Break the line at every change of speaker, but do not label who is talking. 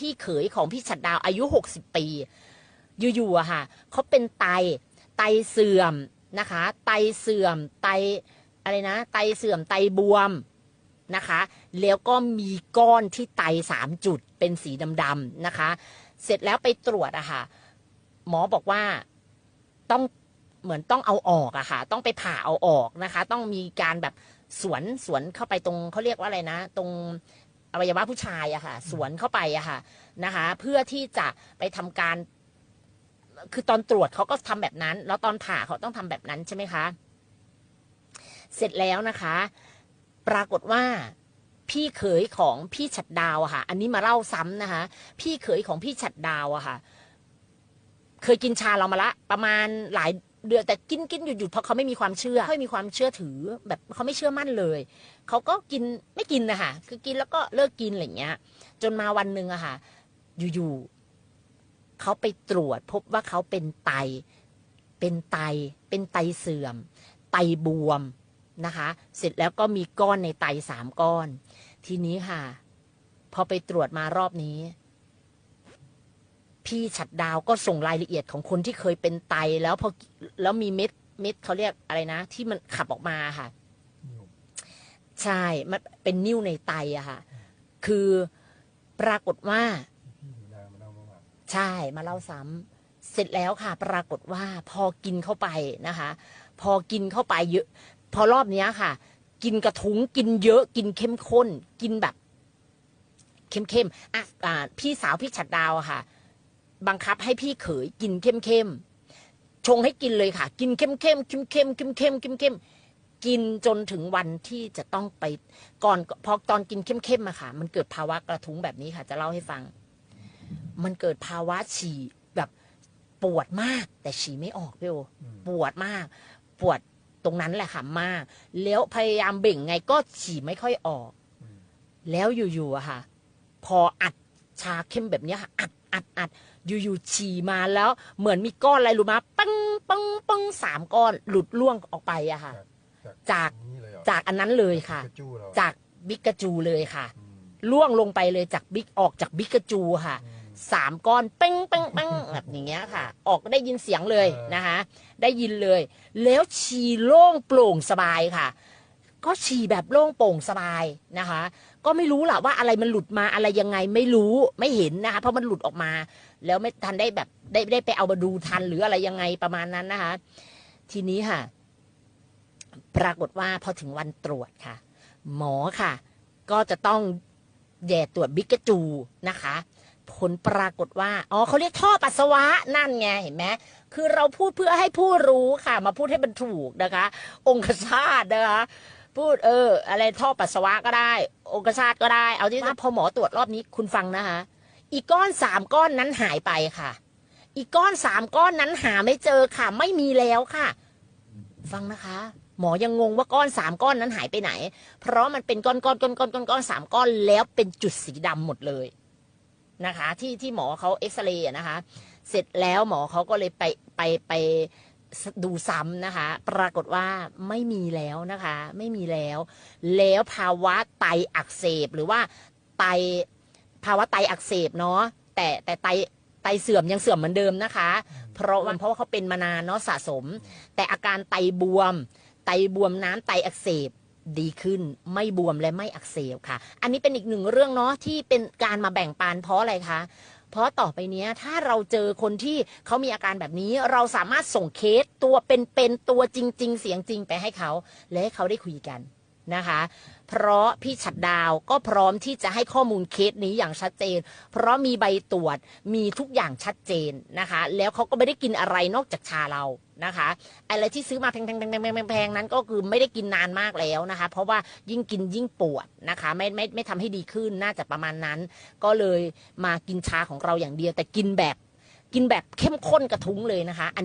พี่เขยของพี่ฉัดดาวอายุ 60 ปี อยู่ๆอะค่ะเขาเป็นไตไตเสื่อมนะคะ ไตเสื่อม ไตอะไรนะ ไตเสื่อมไตบวมนะคะ แล้วก็มีก้อนที่ไตสามจุดเป็นสีดำๆนะคะ เสร็จแล้วไปตรวจอะค่ะ หมอบอกว่าต้องเหมือนต้องเอาออกอะค่ะ ต้องไปผ่าเอาออกนะคะ ต้องมีการแบบสวนสวนเข้าไปตรงเขาเรียกว่าอะไรนะ ตรง อวัยวะผู้ชายอะค่ะ สวนเข้าไปอะค่ะนะคะ เพื่อที่จะไปทำการ คือตอนตรวจเขาก็ทำแบบนั้น แล้วตอนผ่าเขาต้องทำแบบนั้นใช่ไหมคะ เสร็จแล้วนะคะ ปรากฏว่าพี่เขยของพี่ฉัดดาวอะค่ะ อันนี้มาเล่าซ้ำนะคะ พี่เขยของพี่ฉัดดาวอะค่ะ เคยกินชาเรามาละ ประมาณหลาย เดือนแต่กินกินหยุดหยุดเพราะเขาไม่มีความเชื่อไม่มีความเชื่อถือแบบเขาไม่เชื่อมั่นเลยเขาก็กินไม่กินนะคะคือกินแล้วก็เลิกกินอะไรอย่างเงี้ย จนมาวันหนึ่งอะค่ะ อยู่ๆเขาไปตรวจพบว่าเขาเป็นไต เป็นไต เป็นไตเสื่อม ไตบวมนะคะ เสร็จแล้วก็มีก้อนในไตสามก้อน ทีนี้ค่ะ พอไปตรวจมารอบนี้ พี่ฉัดดาวก็ส่งรายละเอียดของคนที่เคยเป็นไตแล้วพอแล้วมีเม็ดเม็ดเขาเรียกอะไรนะ ที่มันขับออกมาค่ะ ใช่มันเป็นนิ่วในไตอะค่ะ คือปรากฏว่าใช่มาเล่าซ้ำเสร็จแล้วค่ะ ปรากฏว่าพอกินเข้าไปนะคะ พอกินเข้าไปเยอะ พอรอบเนี้ยค่ะ กินกระทุ้งกินเยอะ กินเข้มข้น กินแบบ เข้มๆอะอ่าพี่สาวพี่ฉัดดาวอะค่ะ บังคับให้พี่เขยกินเข้มๆชงให้กินเลยค่ะ กินเข้มๆเข้มๆเข้มๆเข้มๆเข้มๆเข้มๆกินจนถึงวันที่จะต้องไปก่อนพอตอนกินเข้มๆอะค่ะ มันเกิดภาวะกระทุ้งแบบนี้ค่ะ จะเล่าให้ฟัง มันเกิดภาวะฉี่แบบปวดมาก แต่ฉี่ไม่ออกพี่โอปวดมาก ปวดตรงนั้นแหละค่ะมาก แล้วพยายามเบ่งไงก็ฉี่ไม่ค่อยออก แล้วอยู่ๆอะค่ะ พออัดชาเข้มแบบเนี้ยค่ะ อัดอัดอัด อยู่ๆฉี่มาแล้ว เหมือนมีก้อนอะไรรู้มาปังปังปังสามก้อนหลุดล่วงออกไปอะค่ะ จาก
นี่เลยเหรอ
จากอันนั้นเลยค่ะ
กระจู้เรา
จากบิ๊กกระจูเลยค่ะ
อืม
ล่วงลงไปเลยจากบิ๊กออกจากบิ๊กกระจูค่ะ
อืม
สามก้อนเป้งเป้งเป้งแบบอย่างเงี้ยค่ะ ออกได้ยินเสียงเลย
เออ
นะคะ ได้ยินเลย แล้วฉี่โล่งโปร่งสบายค่ะ ก็ฉี่แบบโล่งโปร่งสบายนะคะ ก็ไม่รู้ล่ะว่าอะไรมันหลุดมาอะไรยังไงไม่รู้ไม่เห็นนะคะ เพราะมันหลุดออกมา แล้วไม่ทันได้แบบได้ได้ไปเอามาดูทันหรืออะไรยังไงประมาณนั้นนะคะ ทีนี้ค่ะ ปรากฏว่าพอถึงวันตรวจค่ะ หมอค่ะ ก็จะต้องแย่ตรวจบิ๊กจูนะคะผลปรากฏว่า อ๋อเขาเรียกท่อปัสสาวะนั่นไงเห็นไหมคือเราพูดเพื่อให้ผู้รู้ค่ะ มาพูดให้มันถูกนะคะ องคชาตนะคะ พูดเออ อะไรท่อปัสสาวะก็ได้องคชาตก็ได้ เอาที่ว่าพอหมอตรวจรอบนี้คุณฟังนะคะ อีกก้อนสามก้อนนั้นหายไปค่ะ อีกก้อนสามก้อนนั้นหาไม่เจอค่ะ ไม่มีแล้วค่ะ ฟังนะคะ หมอยังงงว่าก้อนสามก้อนนั้นหายไปไหน เพราะมันเป็นก้อนก้อนก้อนก้อนก้อนก้อนสามก้อนแล้วเป็นจุดสีดำหมดเลยนะคะ ที่ที่หมอเขาเอ็กซเรย์อะนะคะ เสร็จแล้วหมอเขาก็เลยไปไปไป ดูซ้ำนะคะ ปรากฏว่าไม่มีแล้วนะคะ ไม่มีแล้ว แล้วภาวะไตอักเสบหรือว่าไตภาวะไตอักเสบเนาะแต่แต่ไตไตเสื่อมยังเสื่อมเหมือนเดิมนะคะ เพราะว่าเพราะว่าเขาเป็นมานานเนาะสะสม แต่อาการไตบวม ไตบวมน้ำไตอักเสบดีขึ้นไม่บวมและไม่อักเสบค่ะ อันนี้เป็นอีกหนึ่งเรื่องเนาะที่เป็นการมาแบ่งปันเพราะอะไรคะ เพราะต่อไปนี้ถ้าเราเจอคนที่เขามีอาการแบบนี้ เราสามารถส่งเคสตัวเป็นๆตัวจริง ๆ เสียงจริงไปให้เขา และให้เขาได้คุยกัน นะคะ เพราะพี่ฉัดดาวก็พร้อมที่จะให้ข้อมูลเคสนี้อย่างชัดเจน เพราะมีใบตรวจมีทุกอย่างชัดเจนนะคะ แล้วเขาก็ไม่ได้กินอะไรนอกจากชาเรานะคะอะไรที่ซื้อมาแพงๆๆๆๆๆนั้นก็คือไม่ได้กินนานมากแล้วนะคะ เพราะว่ายิ่งกินยิ่งปวดนะคะ ไม่ไม่ไม่ทำให้ดีขึ้นน่าจะประมาณนั้น ก็เลยมากินชาของเราอย่างเดียวแต่กินแบบกินแบบเข้มข้นกระทุ้งเลยนะคะอันนี้